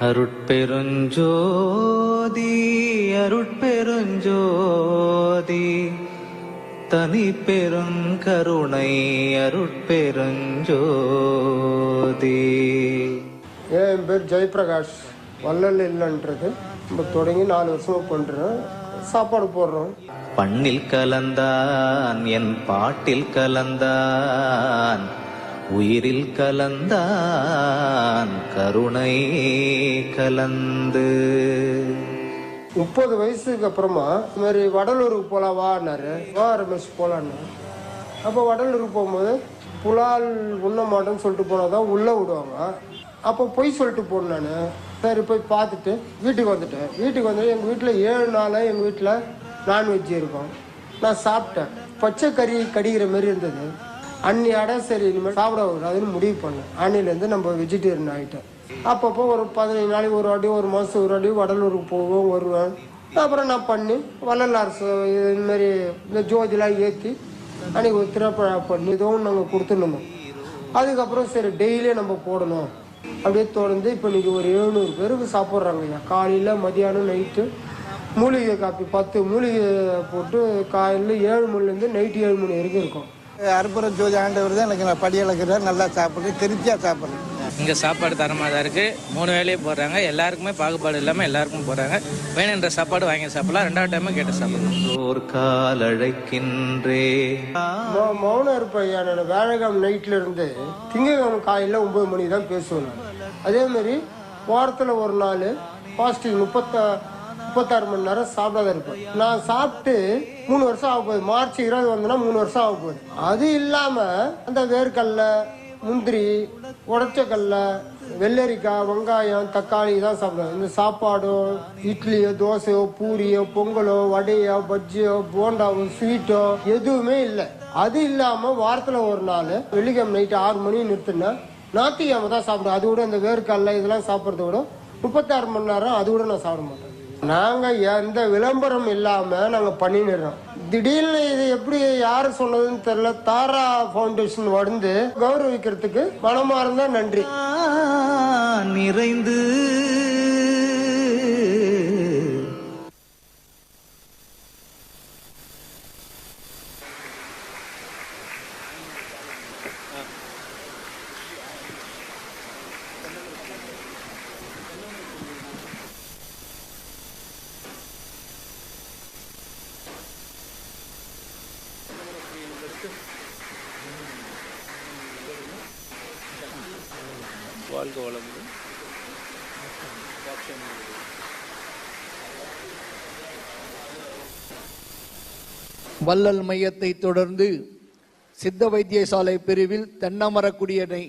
அருட்பெருஞ்சோதி அருட்பெருஞ்சோதி. தனி பெருங்கருணை அருட்பெருஞ்சோதி. என் பேர் ஜெயபிரகாஷ். வள்ளல் இல்லைன்றது. நம்ம தொடங்கி நாலு வருஷமா பண்ணுறோம் சாப்பாடு போடுறோம். பண்ணில் கலந்தான் என் பாட்டில் கலந்தான். உயிரில் கலந்தான் கருணை கலந்து. முப்பது வயசுக்கு அப்புறமா இது மாதிரி வடலூருக்கு போகலாம் வான்னாரு வா ரமேஷ் போகலான்னு அப்போ வடலூருக்கு போகும்போது புலால் உண்ண மாட்டேன்னு சொல்லிட்டு போனால் தான் உள்ளே விடுவாங்க. அப்போ பொய் சொல்லிட்டு போனேன் நான். சரி போய் பார்த்துட்டு வீட்டுக்கு வந்துட்டேன். வீட்டுக்கு வந்துட்டு எங்கள் வீட்டில் ஏழு நாளாக எங்கள் வீட்டில் நான்வெஜ் இருக்கும் நான் சாப்பிட்டேன். பச்சை கறி கடிக்கிற மாதிரி இருந்தது. அன்னியாட சரி இனிமேல் சாப்பிட கூடாதுன்னு முடிவு பண்ணேன். அன்னிலேருந்து நம்ம வெஜிடேரியன் ஆகிட்டேன் அப்பப்போ ஒரு பதினஞ்சு நாளைக்கு ஒரு வாட்டி ஒரு மாதம் ஒரு வாட்டி வடலூருக்கு போவோம் வருவேன். அப்புறம் நான் பண்ணி வள்ளலார் ச- இதுமாரி இந்த ஜோதிலாம் ஏற்றி அன்னைக்கு ஒரு திரைப்பழா பண்ணி இதுவும் நாங்கள் கொடுத்துருந்தோம் அதுக்கப்புறம் சரி டெய்லியும் நம்ம போடணும். அப்படியே தொடர்ந்து இப்போ இன்னைக்கு ஒரு எழுநூறு பேருக்கு சாப்பிட்றாங்க ஐயா. காலையில் மதியானம் நைட்டு. மூலிகை காப்பி பத்து மூலிகை போட்டு காலையில் ஏழு மணிலேருந்து நைட்டு ஏழு மணி வரைக்கும் இருக்கும். அற்புதம் ஜோதி ஆண்டவர் தான் எனக்கு படி இழக்கிறார் நல்லா சாப்பிட்றேன் திருப்தியாக சாப்பிட்றேன். இங்கே சாப்பாடு தரமாக தான் இருக்குது மூணு வேலையும் போடுறாங்க. எல்லாருக்குமே பாகுபாடு இல்லாமல் எல்லாருக்கும் போடுறாங்க. வேணுன்ற சாப்பாடு வாங்கி சாப்பிடலாம். ரெண்டாவது டைமும் கேட்டு சாப்பிடலாம். ஓர் காலழைக்கின்றே மௌ- மௌனம் இருப்பேன் நான் வேலைக்கிழமை நைட்ல இருந்து திங்கக்கிழமை காலையில் ஒன்பது மணிக்கு தான் பேசுவேன் நான். அதே மாதிரி வாரத்தில் ஒரு நாள் ஃபாஸ்டிங் முப்பத்த முப்பத்தாறு மணி நேரம் சாப்பிடாத இருப்பேன். நான் சாப்பிட்டு மூணு வருஷம் ஆக போகுது. மார்ச் இருபது வந்தோன்னா மூணு வருஷம் ஆக போகுது. அது இல்லாமல் அந்த வேர்க்கடல முந்திரி உடச்ச வெள்ளரிக்காய் வெங்காயம் தக்காளி தான் சாப்பிடுவேன். இந்த சாப்பாடோ இட்லியோ தோசையோ பூரியோ பொங்கலோ வடையோ பஜ்ஜியோ போண்டாவோ ஸ்வீட்டோ எதுவுமே இல்லை. அது இல்லாம வாரத்துல ஒரு நாள் வெள்ளிக்கிழமை நைட்டு ஆறு மணி நிறுத்தினா ஞாயிற்றுக்கிழமை தான் சாப்பிடுவேன். அது கூட இந்த வேர்க்கடல இதெல்லாம் சாப்பிட்றத விட முப்பத்தாறு மணி நேரம் அது கூட நான் சாப்பிட மாட்டேன். நாங்கள் எந்த விளம்பரம் இல்லாமல் நாங்கள் பண்ணிடுறோம் திடீர்னு இது எப்படி யார் சொன்னதுன்னு தெரியல. தாரா ஃபவுண்டேஷன் வந்து கௌரவிக்கிறதுக்கு மனமார்ந்த நன்றி. நிறைந்து வள்ளல் மையத்தை தொடர்ந்து சித்த வைத்தியசாலை பிரிவில் தென்னமரக்குடியனை